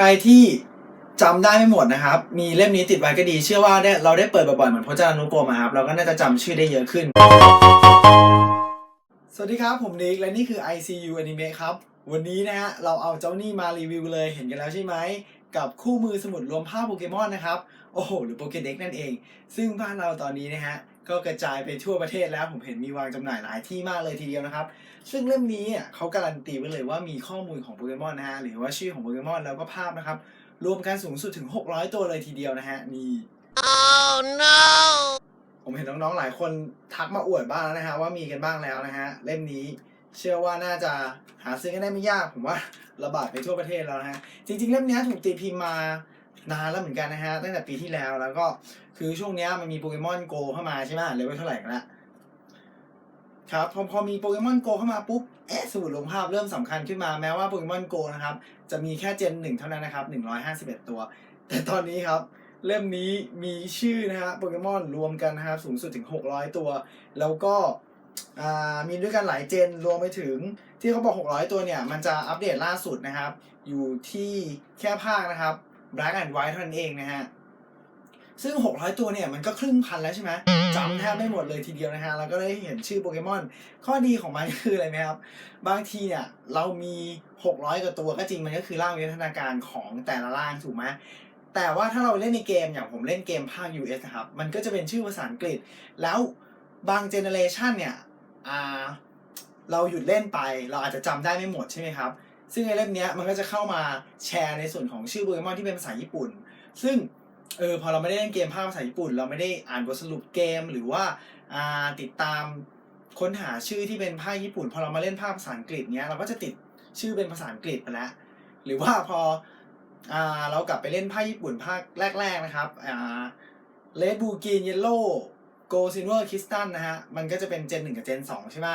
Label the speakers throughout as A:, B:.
A: ใครที่จำได้ไม่หมดนะครับ มีเล่มนี้ติดไว้ก็ดี เชื่อว่าได้เราได้เปิดบ่อยๆ เหมือนพจนานุกรมครับ เราก็น่าจะจำชื่อได้เยอะขึ้น สวัสดีครับ ผมนิก และนี่คือ ICU Anime ครับ วันนี้นะฮะ เราเอาเจ้านี่มารีวิวเลย เห็นกันแล้วใช่ไหม กับคู่มือสมุดรวมภาพโปเกมอนนะครับ โอ้โห หรือโปเกเด็กนั่นเอง ซึ่งบ้านเราตอนนี้นะฮะ ก็กระจายไปทั่วประเทศแล้วผมเห็นมีวางจำหน่ายหลายที่มากเลยทีเดียวนะครับ ซึ่งเล่มนี้อะเขาการันตีไว้เลยว่ามีข้อมูลของโปเกมอนนะฮะหรือว่าชื่อของโปเกมอนแล้วก็ภาพนะครับ รวมกันสูงสุดถึง 600 ตัวเลยทีเดียวนะฮะนี่
B: Oh no!
A: ผมเห็นน้องๆหลายคนทักมาอวดบ้างแล้วนะฮะว่ามีกันบ้างแล้วนะฮะเล่มนี้เชื่อว่าน่าจะหาซื้อกันได้ไม่ยากผมว่าระบาดไปทั่วประเทศแล้วนะฮะจริงๆเล่มนี้ถูกตีพิมพ์มา นานแล้วเหมือนกันนะฮะตั้งแต่ปีที่แล้วแล้วก็คือช่วงนี้มันมีโปเกมอนโกเข้ามาใช่ไหมเลเวลเท่าไหร่กันละครับพอพอมีโปเกมอนโกเข้ามาปุ๊บเอ๊ะสมุดลงภาพเริ่มสำคัญขึ้นมาแม้ว่าโปเกมอนโกนะครับจะมีแค่เจนหนึ่งเท่านั้นนะครับ151ตัว แต่ตอนนี้ครับเล่มนี้มีชื่อนะฮะโปเกมอนรวมกันนะครับสูงสุดถึง 600 ตัว แล้วก็มีด้วยกันหลายเจนรวมไปถึงที่เขาบอก 600 ตัวเนี่ย มันจะอัปเดตล่าสุดนะครับ อยู่ที่แค่ภาคนะครับ Black and White เท่านั้นเองนะฮะ ซึ่ง 600 ตัวเนี่ย มันก็ครึ่งพันแล้วใช่ไหมจำแทบไม่หมดเลยทีเดียวนะฮะแล้วก็ได้เห็นชื่อโปเกมอน ข้อดีของมันคืออะไรไหมครับ บางทีเนี่ย เรามี 600กว่าตัวก็จริงมันก็คือร่างวิวัฒนาการของแต่ละร่างถูกไหมแต่ว่าถ้าเราเล่นในเกมอย่างผมเล่นเกมภาค US นะครับ มันก็จะเป็นชื่อภาษาอังกฤษ แล้วบางเจเนเรชันเนี่ยอ่าเราหยุดเล่นไป เราอาจจะจำได้ไม่หมดใช่ไหมครับ ซึ่งในเล่มเนี้ยมันก็จะเข้ามาแชร์ในส่วนของชื่อโปเกมอนที่เป็นภาษาญี่ปุ่น ซึ่งเออพอเราไม่ได้เล่นเกมภาคภาษาญี่ปุ่น เราไม่ได้อ่านบทสรุปเกมหรือว่าอ่าติดตามค้นหาชื่อที่เป็นภาคญี่ปุ่น พอเรามาเล่นภาคภาษาอังกฤษเนี้ยเราก็จะติดชื่อเป็นภาษาอังกฤษไปแล้วหรือว่าพออ่าเรากลับไปเล่นภาคญี่ปุ่นภาคแรก ๆนะครับอ่าเลดบูกินเยลโล่โกซินเวอร์คริสตันนะฮะมันก็จะเป็นเจนหนึ่งกับเจนสองใช่ไหม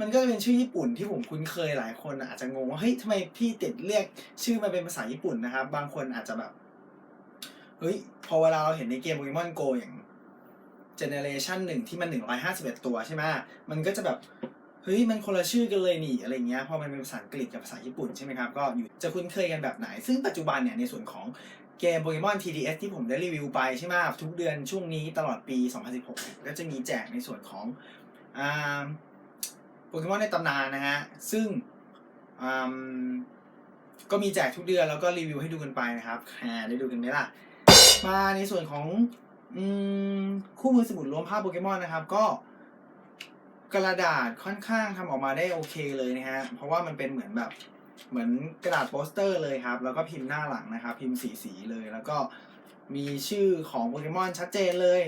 A: มันก็จะเป็นชื่อญี่ปุ่นที่ผมคุ้นเคยหลายคนอาจจะงงว่าเฮ้ยทำไมพี่ติดเรียกชื่อมาเป็นภาษาญี่ปุ่นนะครับ บางคนอาจจะแบบเฮ้ยพอเวลาเราเห็นในเกมโปเกมอนโกอย่างเจเนเรชันหนึ่งที่มันหนึ่งร้อยห้าสิบเอ็ดตัวใช่ไหมมันก็จะแบบเฮ้ยมันคนละชื่อกันเลยนี่อะไรเงี้ยพอมันเป็นภาษาอังกฤษกับภาษาญี่ปุ่นใช่ไหมครับก็อยู่จะคุ้นเคยกันแบบไหน ซึ่งปัจจุบันเนี่ยในส่วนของเกมโปเกมอน TDS ที่ผมได้รีวิวไปใช่ไหมทุกเดือนช่วงนี้ตลอดปี 2016 ก็จะมีแจกในส่วนของอ่า โปเกมอนในตำนานนะฮะ ซึ่งก็มีแจกทุกเดือนแล้วก็รีวิวให้ดูกันไปนะครับได้ดูกันไหมล่ะ มาในส่วนของอคู่มือสมุดรวมภาพโปเกมอนนะครับ ก็กระดาษค่อนข้างทำออกมาได้โอเคเลยนะฮะ เพราะว่ามันเป็นเหมือนแบบเหมือนกระดาษโปสเตอร์เลยครับ แล้วก็พิมพ์หน้าหลังนะครับ พิมพ์สีสีเลย แล้วก็มีชื่อของโปเกมอนชัดเจนเลย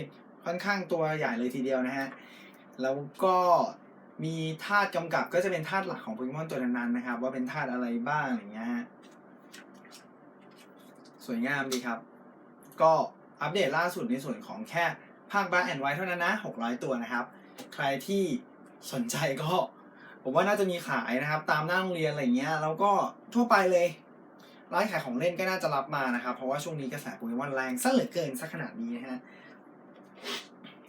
A: ค่อนข้างตัวใหญ่เลยทีเดียวนะฮะ แล้วก็ มีธาตุกำกับก็จะเป็นธาตุหลักของโปเกมอนตัวนั้นๆนะครับ ว่าเป็นธาตุอะไรบ้างอย่างเงี้ยฮะสวยงามดีครับ ก็อัปเดตล่าสุดในส่วนของแค่ภาคบ้าแอนไว้เท่านั้นนะ 600 ตัวนะครับ ใครที่สนใจก็ ผมว่าน่าจะมีขายนะครับ ตามหน้าโรงเรียนอะไรเงี้ยแล้วก็ทั่วไปเลย ร้านขายของเล่นก็น่าจะรับมานะครับ เพราะว่าช่วงนี้กระแสโปเกมอนแรงซะเหลือเกินซะขนาดนี้นะฮะ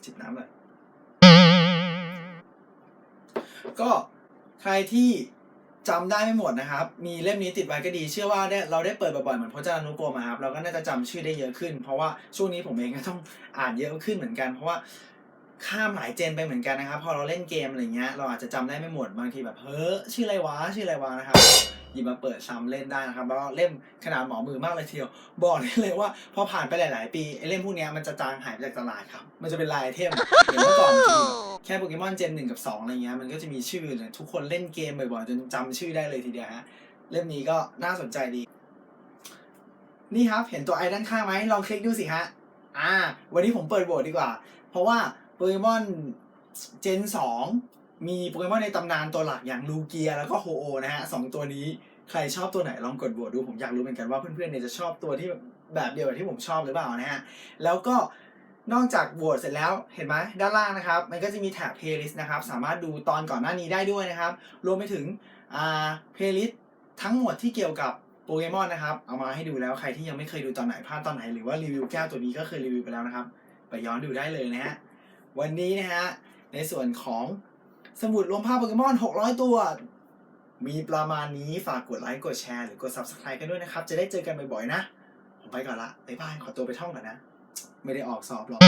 A: จิบน้ำเลย ก็ใครที่จำได้ไม่หมดนะครับ มีเล่มนี้ติดไว้ก็ดี เชื่อว่าได้เราได้เปิดบ่อยๆเหมือนพจนานุกรมอะครับ เราก็น่าจะจำชื่อได้เยอะขึ้น เพราะว่าช่วงนี้ผมเองก็ต้องอ่านเยอะขึ้นเหมือนกัน เพราะว่าข้ามหลายเจนไปเหมือนกันนะครับ พอเราเล่นเกมอะไรเงี้ย เราอาจจะจำได้ไม่หมด บางทีแบบเฮ้อชื่ออะไรวะ ชื่ออะไรวะนะครับ หยิบมาเปิดซ้ำเล่นได้นะครับแล้วก็เล่มขนาดหมอมือมากเลยทีเดียวบอกได้เลยว่าพอผ่านไปหลาย ๆ ปีไอ้เล่มพวกนี้มันจะจางหายไปจากตลาดครับมันจะเป็นลายเทมอย่างเมื่อก่อนจริงแค่โปเกมอนเจนหนึ่งกับสองอะไรเงี้ยมันก็จะมีชื่อเลยทุกคนเล่นเกมบ่อย ๆ จนจำชื่อได้เลยทีเดียวฮะเล่มนี้ก็น่าสนใจดี นี่ครับเห็นตัวไอด้านข้างไหมลองคลิกดูสิฮะอ่า วันนี้ผมเปิดโหวตดีกว่า เพราะว่าโปเกมอนเจนสอง มีโปเกมอนในตำนานตัวหลักอย่างลูเกียแล้วก็โฮโอนะฮะสองตัวนี้ใครชอบตัวไหนลองกดโหวตดูผมอยากรู้เหมือนกันว่าเพื่อนๆเนี่ยจะชอบตัวที่แบบเดียวกับที่ผมชอบหรือเปล่านะฮะแล้วก็นอกจากโหวตเสร็จแล้วเห็นไหมด้านล่างนะครับ มันก็จะมีแท็บ playlist นะครับ สามารถดูตอนก่อนหน้านี้ได้ด้วยนะครับ รวมไปถึงอ่า playlist ทั้งหมดที่เกี่ยวกับโปเกมอนนะครับเอามาให้ดูแล้วใครที่ยังไม่เคยดูตอนไหนพลาดตอนไหนหรือว่ารีวิวแก้วตัวนี้ก็เคยรีวิวไปแล้วนะครับ ไปย้อนดูได้เลยนะฮะวันนี้นะฮะในส่วนของ สมุดรวมภาพโปเกมอน 600 ตัว มีประมาณนี้ฝากกดไลค์กดแชร์หรือกด subscribe กันด้วยนะครับ จะได้เจอกันบ่อยๆนะ ผมไปก่อนละบ๊ายบายขอตัวไปท่องก่อนนะ ไม่ได้ออกสอบหรอก